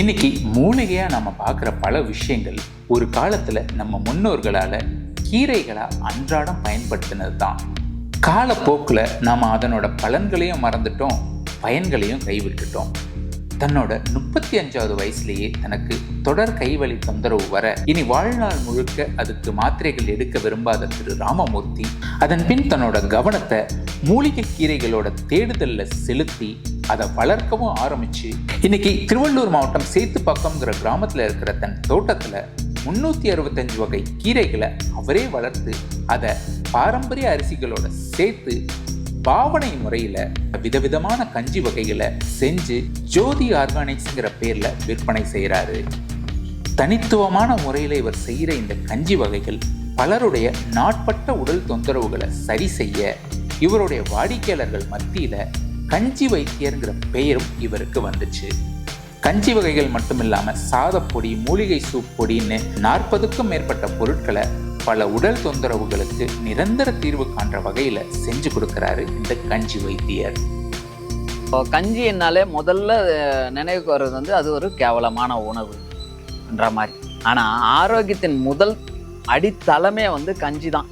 இன்னைக்கு மூலிகையா நம்ம பார்க்குற பல விஷயங்கள் ஒரு காலத்துல நம்ம முன்னோர்களால கீரைகளை அன்றாடம் பயன்படுத்தினது தான் காலப்போக்கில் நாம அதனோட பலன்களையும் மறந்துட்டோம் பயன்களையும் கைவிட்டுட்டோம். தன்னோட முப்பத்தி அஞ்சாவது வயசுலயே தனக்கு தொடர் கைவழி தொந்தரவு வர இனி வாழ்நாள் முழுக்க அதுக்கு மாத்திரைகள் எடுக்க விரும்பாத திரு ராமமூர்த்தி அதன் பின் தன்னோட கவனத்தை மூலிகை கீரைகளோட தேடுதலில் செலுத்தி அதை வளர்க்கவும் ஆரம்பிச்சு இன்னைக்கு திருவள்ளூர் மாவட்டம் சேத்துப்பாக்கம்ங்கிற கிராமத்தில் இருக்கிற தன் தோட்டத்தில் முன்னூத்தி அறுபத்தஞ்சு வகை கீரைகளை அவரே வளர்த்து அதை பாரம்பரிய அரிசிகளோட சேர்த்து பாவனை முறையில விதவிதமான கஞ்சி வகைகளை செஞ்சு ஜோதி ஆர்கானிக்ஸ்ங்கிற பேர்ல விற்பனை செய்கிறாரு தனித்துவமான முறையில் இவர் செய்கிற இந்த கஞ்சி வகைகள் பலருடைய நாட்பட்ட உடல் தொந்தரவுகளை சரி செய்ய இவருடைய வாடிக்கையாளர்கள் மத்தியில கஞ்சி வைத்தியருங்கிற பெயரும் இவருக்கு வந்துச்சு. கஞ்சி வகைகள் மட்டும் இல்லாம சாதப்பொடி மூலிகை சூப் பொடின்னு நாற்பதுக்கும் மேற்பட்ட பொருட்களை பல உடல் தொந்தரவுகளுக்கு நிரந்தர தீர்வு காண்ற வகையில செஞ்சு கொடுக்குறாரு இந்த கஞ்சி வைத்தியர். இப்போ கஞ்சி என்னாலே முதல்ல நினைவுக்கு வர்றது வந்து அது ஒரு கேவலமான உணவுன்ற மாதிரி. ஆனால் ஆரோக்கியத்தின் முதல் அடித்தளமே வந்து கஞ்சி தான்.